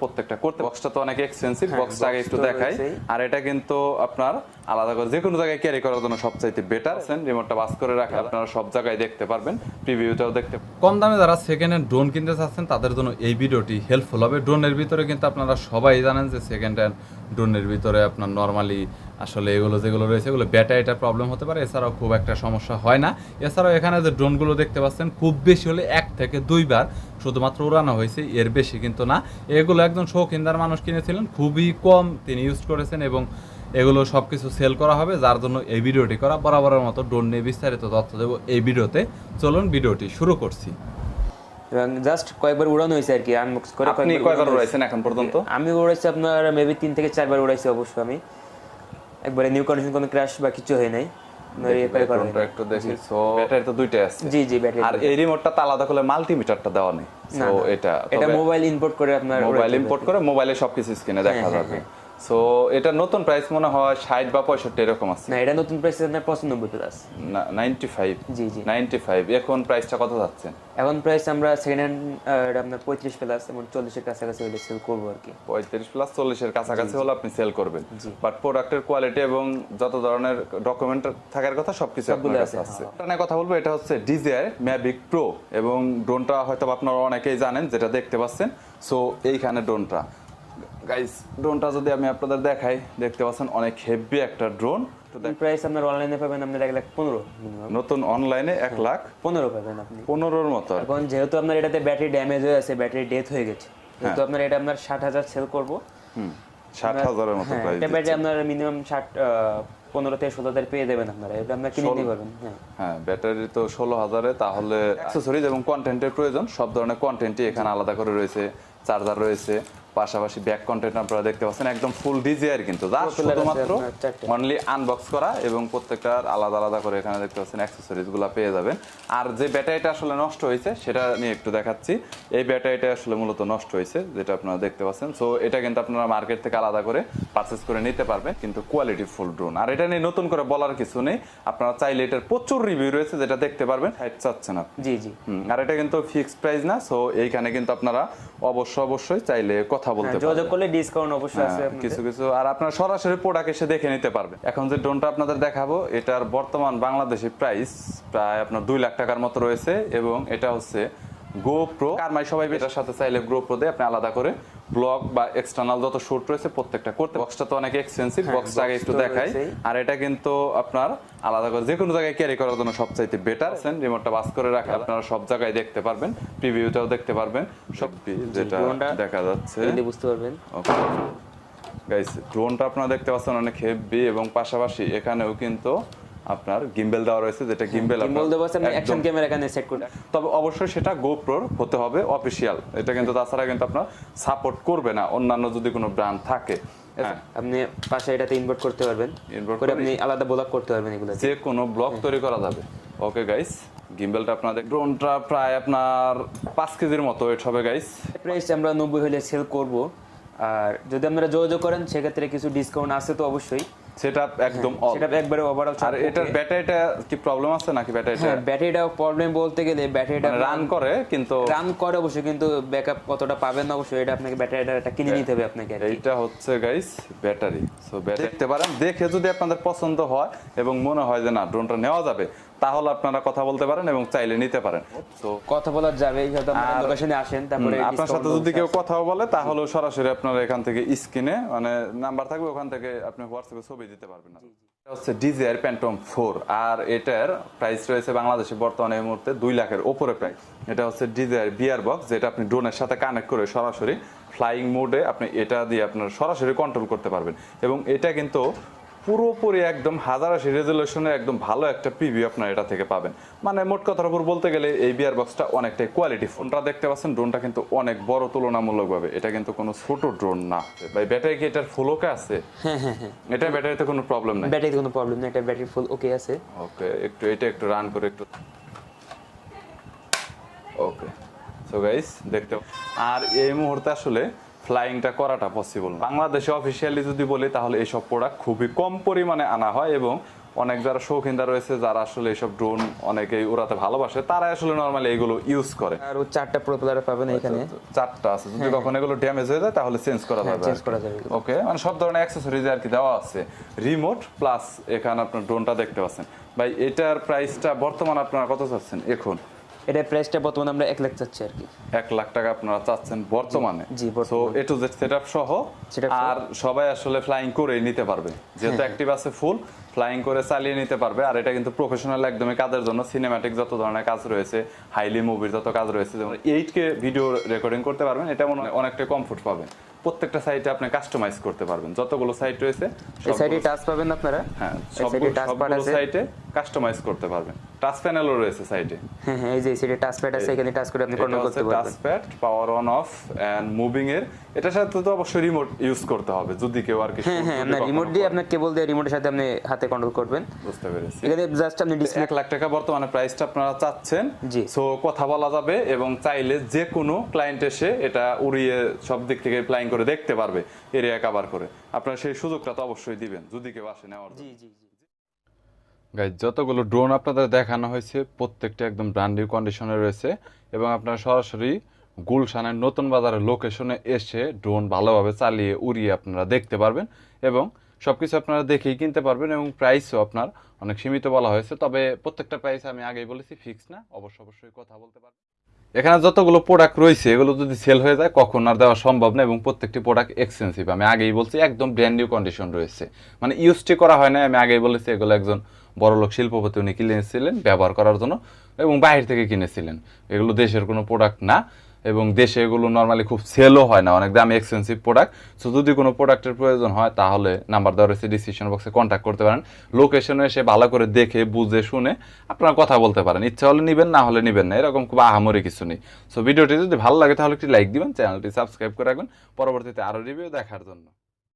প্রত্যেকটা। করতে বক্সটা তো অনেক এক্সপেন্সিভ হ্যাঁ, বক্সটা আগে একটু দেখাই। আর এটা কিন্তু আপনার আলাদা করে যে কোনো জায়গায় ক্যারি করার জন্য সবচাইতে বেটার আছেন রিমোটটা বাস করে রাখা। আপনারা সব জায়গায় দেখতে পারবেন প্রিভিউটাও দেখতে কম দামে যারা সেকেন্ড হ্যান্ড ড্রোন কিনতে চাচ্ছেন তাদের জন্য এই ভিডিওটি হেল্পফুল হবে। ড্রোনের ভিতরে কিন্তু আপনারা সবাই জানেন যে সেকেন্ড হ্যান্ড ড্রোনের ভিতরে আপনার নর্মালি আসলে এগুলো যেগুলো রয়েছে এগুলো ব্যাটারিটা প্রবলেম হতে পারে। এছাড়াও খুব একটা সমস্যা হয় না। এছাড়াও এখানে যে ড্রোনগুলো দেখতে পাচ্ছেন খুব বেশি হলে এক থেকে দুইবার শুধুমাত্র উড়ানো হয়েছে এর বেশি কিন্তু না। এগুলো একজন শৌখিনদার মানুষ কিনেছিলেন খুবই কম তিনি ইউজ করেছেন এবং এগুলো সব কিছু সেল করা হবে যার জন্য এই ভিডিওটি করা বরাবরের মতো ড্রোন নিয়ে বিস্তারিত তথ্য দেবো এই ভিডিওতে। চলুন ভিডিওটি শুরু করছি। এবং জাস্ট কয়েকবার উড়ানো হয়েছে আর কি আনবক্স করে আপনি কয়েকবার উড়াইছেন এখন পর্যন্ত। আমি উড়াইছি আপনার মেবি তিন থেকে চারবার উড়াইছি অবশ্য আমি। একবারে নিউ কন্ডিশন কোনো ক্র্যাশ বা কিছু হয় নাই। আপনার করা একটু দেখি। সো ব্যাটারি তো দুইটাই আছে। জি জি ব্যাটারি আর এই রিমোটটা তো আলাদা করে মাল্টিমিটারটা দেওয়া নেই। সো এটা এটা মোবাইল ইম্পোর্ট করে আপনার মোবাইল ইম্পোর্ট করে মোবাইলে সবকিছু স্ক্রিনে দেখা যাবে সো এটা নতুন প্রাইস মনে হয় ষাট বা পঁয়ষট্টি এরকম আছে। না এটা নতুন প্রাইস আপনার পঁচানব্বই প্লাস নাইনটি ফাইভ জি, জি। নাইনটি ফাইভ এখন প্রাইসটা কত যাচ্ছে? এখন প্রাইস আমরা সেকেন্ড হ্যান্ড আপনার পঁয়ত্রিশ প্লাস এবং চল্লিশের কাছাকাছি হলে সেল করব আর কি। পঁয়ত্রিশ প্লাস চল্লিশের কাছাকাছি হলে আপনি সেল করবেন। বাট প্রোডাক্টের কোয়ালিটি এবং যত ধরনের ডকুমেন্ট থাকার কথা সবকিছু আপনার কাছে আছে। এটা কথা বলব এটা হচ্ছে ডিজিআই ম্যাভিক প্রো এবং ড্রোনটা হয়তো আপনারা অনেকেই জানেন যেটা দেখতে পাচ্ছেন। সো এইখানে ড্রোনটা গাইস ড্রোনটা যদি আমি আপনাদের দেখাই দেখতে পাচ্ছেন অনেক হেভি একটা ড্রোন তো প্রাইস আপনার অনলাইনে পাবেন আপনার এক লাখ পনেরো নতুন অনলাইনে এক লাখ পনেরো পাবেন আপনি। পনেরোর মতো আর এখন যেহেতু আপনার এটাতে ব্যাটারি ড্যামেজ হয়ে আছে ব্যাটারি ডেথ হয়ে গেছে হ্যাঁ। যেহেতু আপনার এটা আপনার ষাট হাজার সেল করব। হুম ষাট হাজারের মতো হ্যাঁ প্রাইস এটা ব্যাটারি আপনার মিনিমাম ষাট পনেরো থেকে ষোলো হাজার পেয়ে দেবেন আপনারা। এটা আপনার কিনে নিতে পারবেন হ্যাঁ। হ্যাঁ ব্যাটারি তো ষোলো হাজারে তাহলে অ্যাক্সেসরিজ এবং কন্টেন্টের প্রয়োজন। সব ধরনের কন্টেন্টই এখানে আলাদা করে রয়েছে চার্জার রয়েছে। পাশাপাশি ব্যাক কন্টেন্ট আপনারা দেখতে পাচ্ছেন একদম ফুল ডিজিআর কিন্তু। যা শুধুমাত্র অনলি আনবক্স করা এবং প্রত্যেকটার আলাদা আলাদা করে এখানে দেখতে পাচ্ছেন অ্যাক্সেসরিজগুলো পেয়ে যাবেন। আর যে ব্যাটারিটা আসলে নষ্ট হয়েছে সেটা নিয়ে একটু দেখাচ্ছি। এই ব্যাটারিটা আসলে মূলত নষ্ট হয়েছে যেটা আপনারা দেখতে পাচ্ছেন। সো এটা কিন্তু আপনারা মার্কেট থেকে আলাদা করে পারচেস করে নিতে পারবেন কিন্তু কোয়ালিটি ফুল ড্রোন আর এটা নিয়ে নতুন করে বলার কিছু নেই। আপনারা চাইলে এটার প্রচুর রিভিউ রয়েছে যেটা দেখতে পারবেন। চাচ্ছেন আপনি। জি জি। আর এটা কিন্তু ফিক্সড প্রাইস না সো এইখানে কিন্তু আপনারা অবশ্য অবশ্যই চাইলে কথা বলতে পারবেন যোগাযোগ করলে ডিসকাউন্ট অবশ্যই আছে হ্যাঁ, আপনাদের। কিছু কিছু। আর আপনারা সরাসরি প্রোডাক্ট এসে দেখে নিতে পারবেন এখন যে ড্রোনটা আপনাদের দেখাবো এটার বর্তমান বাংলাদেশি প্রাইস প্রায় আপনার দুই লাখ টাকার মতো রয়েছে এবং এটা হচ্ছে গো প্রো কারমাই সবাই এটার সাথে চাইলে গ্রো প্রো দিয়ে আপনি আলাদা করে ব্লগ বা এক্সটার্নাল যত শুট রয়েছে প্রত্যেকটা করতে বক্সটা তো অনেক এক্সপেন্সিভ হ্যাঁ, বক্সটা আগে একটু দেখাই। আর এটা কিন্তু আপনার আলাদা করে যে কোনো জায়গায় ক্যারি করার জন্য সবচাইতে বেটার আছেন রিমোটটা বাস করে রাখা আপনারা সব জায়গায় দেখতে পারবেন প্রিভিউটাও দেখতে পারবেন। সব যেটা দেখা যাচ্ছে। বুঝতে পারবেন। গাইস ড্রোনটা আপনারা দেখতে পাচ্ছেন অনেক হেভি এবং পাশাপাশি এখানেও কিন্তু আপনার গিম্বেল দেওয়া রয়েছে যেটা গিম্বেল বল দেবো আপনি অ্যাকশন ক্যামেরা এখানে সেট করে তবে অবশ্যই সেটা গোপ্রোর হতে হবে অফিসিয়াল এটা কিন্তু তাছাড়া কিন্তু আপনার সাপোর্ট করবে না অন্যান্য যদি কোনো ব্র্যান্ড থাকে। হ্যাঁ। আপনি পাশে এটাতে ইনভার্ট করতে পারবেন। ইনভার্ট করে আপনি আলাদা ব্লক করতে পারবেন এগুলো যে কোনো ব্লগ তৈরি করা যাবে। ওকে গাইস গিম্বেলটা আপনাদের ড্রোনটা প্রায় আপনার পাঁচ কেজির মতো ওয়েট হবে গাইস প্রাইস আমরা নব্বই হলে সেল করব। আর যদি আপনারা যোগাযোগ করেন সেক্ষেত্রে কিছু ডিসকাউন্ট আছে তো অবশ্যই। সেটা একদম all। সেটা একবারে ওভারঅল আর এটার ব্যাটারিটা কি প্রবলেম আছে নাকি ব্যাটারিটা হ্যাঁ ব্যাটারিটা প্রবলেম বলতে গেলে ব্যাটারিটা রান করে কিন্তু রান করে অবশ্যই কিন্তু ব্যাকআপ কতটা পাবেন না অবশ্যই এটা আপনাকে ব্যাটারিটা একটা কিনে নিতে হবে আপনাকে এইটা হচ্ছে গাইস ব্যাটারি সো দেখতে পারেন দেখে যদি আপনাদের পছন্দ হয় এবং মনে হয় যে না ড্রোনটা নেওয়া যাবে তাহলে আপনারা কথা বলতে পারেন এবং চাইলে নিতে পারেন। তো কথা বলা যাবে লোকেশনে আসেন তারপরে আপনার সাথে যদি কেউ আছে। কথা বলে তাহলে সরাসরি আপনারা এখান থেকে স্ক্রিনে মানে নাম্বার থাকবে ওখান থেকে আপনি হোয়াটসঅ্যাপে ছবি দিতে পারবেন হচ্ছে ডিজিআর প্যান্টম ফোর আর এটার প্রাইস রয়েছে বাংলাদেশে বর্তমানে এই মুহূর্তে দুই লাখের ওপরে প্রাইস এটা হচ্ছে ডিজিআর বিয়ার বক্স যেটা আপনি ড্রোনের সাথে কানেক্ট করে সরাসরি ফ্লাইং মোডে আপনি এটা দিয়ে আপনার সরাসরি কন্ট্রোল করতে পারবেন। এবং এটা কিন্তু পুরোপুরি একদম হাজার আশি রেজলিউশনে একদম ভালো একটা প্রিভিউ আপনার এটা থেকে পাবেন। মানে মোট কথার উপর বলতে গেলে এই বিয়ার বক্সটা অনেকটাই কোয়ালিটি ফোনটা দেখতে পাচ্ছেন ড্রোনটা কিন্তু অনেক বড় তুলনামূলকভাবে। এটা কিন্তু কোনো ছোট ড্রোন না। ভাই ব্যাটারি কি এটার ফুল ওকে আছে? হ্যাঁ হ্যাঁ হ্যাঁ। এটা ব্যাটারিতে কোনো প্রবলেম নাই? ব্যাটারিতে কোনো প্রবলেম নেই এটা ব্যাটারি ফুল ওকে আছে। ওকে একটু এটা একটু রান করে একটু ওকে সো গাইস দেখতে আর এই মুহূর্তে আসলে ফ্লাইংটা করাটা পসিবল বাংলাদেশে অফিসিয়ালি যদি বলি তাহলে এইসব প্রোডাক্ট খুবই কম পরিমাণে আনা হয় এবং অনেক যারা শৌখিনদার রয়েছে যারা আসলে এইসব ড্রোন অনেকেই উড়াতে ভালোবাসে তারা আসলে নর্মালি এগুলো ইউজ করে। আর চারটা প্রোপেলার পাবেন এখানে চারটা আছে। যদি কখনো এগুলো ড্যামেজ হয়ে যায় তাহলে চেঞ্জ করা যাবে চেঞ্জ করা যাবে ওকে মানে সব ধরনের অ্যাক্সেসরিজ আর কি দেওয়া আছে। রিমোট প্লাস এখানে আপনার ড্রোনটা দেখতে পাচ্ছেন। ভাই এটার প্রাইসটা বর্তমান আপনারা কত চাচ্ছেন? এখন এটা প্রাইসটা বর্তমানে আমরা এক লাখ চাচ্ছি আর কি। এক লাখ টাকা আপনারা চাচ্ছেন বর্তমানে। জি, so A to Z setup সহ। আর সবাই আসলে ফ্লাইং করে নিতে পারবে। যেহেতু অ্যাক্টিভ আছে ফুল ফ্লাইং করে চালিয়ে নিতে পারবে। আর এটা কিন্তু প্রফেশনাল একদমই কাজের জন্য। সিনেম্যাটিক যত ধরনের কাজ রয়েছে হাইলি মুভির যত কাজ রয়েছে যেমন এইট কে ভিডিও রেকর্ডিং করতে পারবেন এটা মনে হয় অনেকটা কমফোর্ট পাবেন প্রত্যেকটা সাইটে আপনি কাস্টমাইজ করতে পারবেন। যতগুলো সাইট রয়েছে এই সাইডে টাচ পাবেন আপনারা? হ্যাঁ সবগুলো টাচ প্যাড সবগুলো আছে। সাইটে কাস্টমাইজ করতে পারবেন। টাচ প্যানেলও রয়েছে সাইটে হ্যাঁ হ্যাঁ এই যে সাইডে টাচ প্যাড আছে এখানে টাচ করে আপনি কন্ট্রোল করতে পারবেন। Touchpad power on off and moving এর। এটার সাথে তো অবশ্যই রিমোট ইউজ করতে হবে যদি কেউ আর কি হ্যাঁ হ্যাঁ কখনো রিমোট দিয়ে করে। আপনার কেবল দিয়ে রিমোটের সাথে আপনি হাতে কন্ট্রোল করবেন। বুঝতে পেরেছি। এখানে জাস্ট আপনি ডিসপ্লে এক লাখ টাকা বর্তমানে প্রাইসটা আপনারা চাচ্ছেন। জি। সো কথা বলা যাবে এবং চাইলে যে কোনো ক্লায়েন্ট এসে এটা উড়িয়ে সব দিক থেকে ফ্লাইং করে দেখতে পারবে এরিয়া কভার করে। আপনারা সেই সুযোগটা তো অবশ্যই দিবেন যদি কেউ আসে নেওয়ার জন্য। জি জি জি। গাইজ যতগুলো ড্রোন আপনাদের দেখানো হয়েছে প্রত্যেকটা একদম ব্র্যান্ড নিউ কন্ডিশনে রয়েছে এবং আপনারা সরাসরি গুলশানের নতুন বাজারের লোকেশনে এসে ড্রোন ভালোভাবে চালিয়ে উড়িয়ে আপনারা দেখতে পারবেন এবং সব কিছু আপনারা দেখেই কিনতে পারবেন এবং প্রাইসও আপনার অনেক সীমিত বলা হয়েছে। তবে প্রত্যেকটা প্রাইস আমি আগেই বলেছি ফিক্স না অবশ্য অবশ্যই কথা বলতে পারবেন। এখানে যতগুলো প্রোডাক্ট রয়েছে, এগুলো যদি সেল হয়ে যায়, কখন আর দেওয়া সম্ভব না এবং প্রত্যেকটি প্রোডাক্ট এক্সপেন্সিভ আমি আগেই বলছি, একদম ব্র্যান্ড নিউ কন্ডিশন রয়েছে। মানে ইউজটি করা হয় না আমি আগেই বলেছি, এগুলো একজন বড়লোক শিল্পপতি উনি কিনেছিলেন, ব্যবহার করার জন্য এবং বাইরে থেকে কিনেছিলেন। এগুলো দেশের কোনো প্রোডাক্ট না। এবং দেশে এগুলো নর্মালি খুব সেলও হয় না, অনেক দামি এক্সপেন্সিভ প্রোডাক্ট সো যদি কোনো প্রোডাক্টের প্রয়োজন হয়, তাহলে নাম্বার দেওয়া রয়েছে ডিসিশন বক্সে কন্ট্যাক্ট করতে পারেন। লোকেশনে এসে ভালো করে দেখে, বুঝে, শুনে আপনারা কথা বলতে পারেন। ইচ্ছা হলে নেবেন, না হলে নেবেন না, এরকম খুব আহামরি কিছু নেই। সো ভিডিওটি যদি ভালো লাগে, তাহলে একটি লাইক দিবেন চ্যানেলটি সাবস্ক্রাইব করে রাখবেন। পরবর্তীতে আরও রিভিউ দেখার জন্য।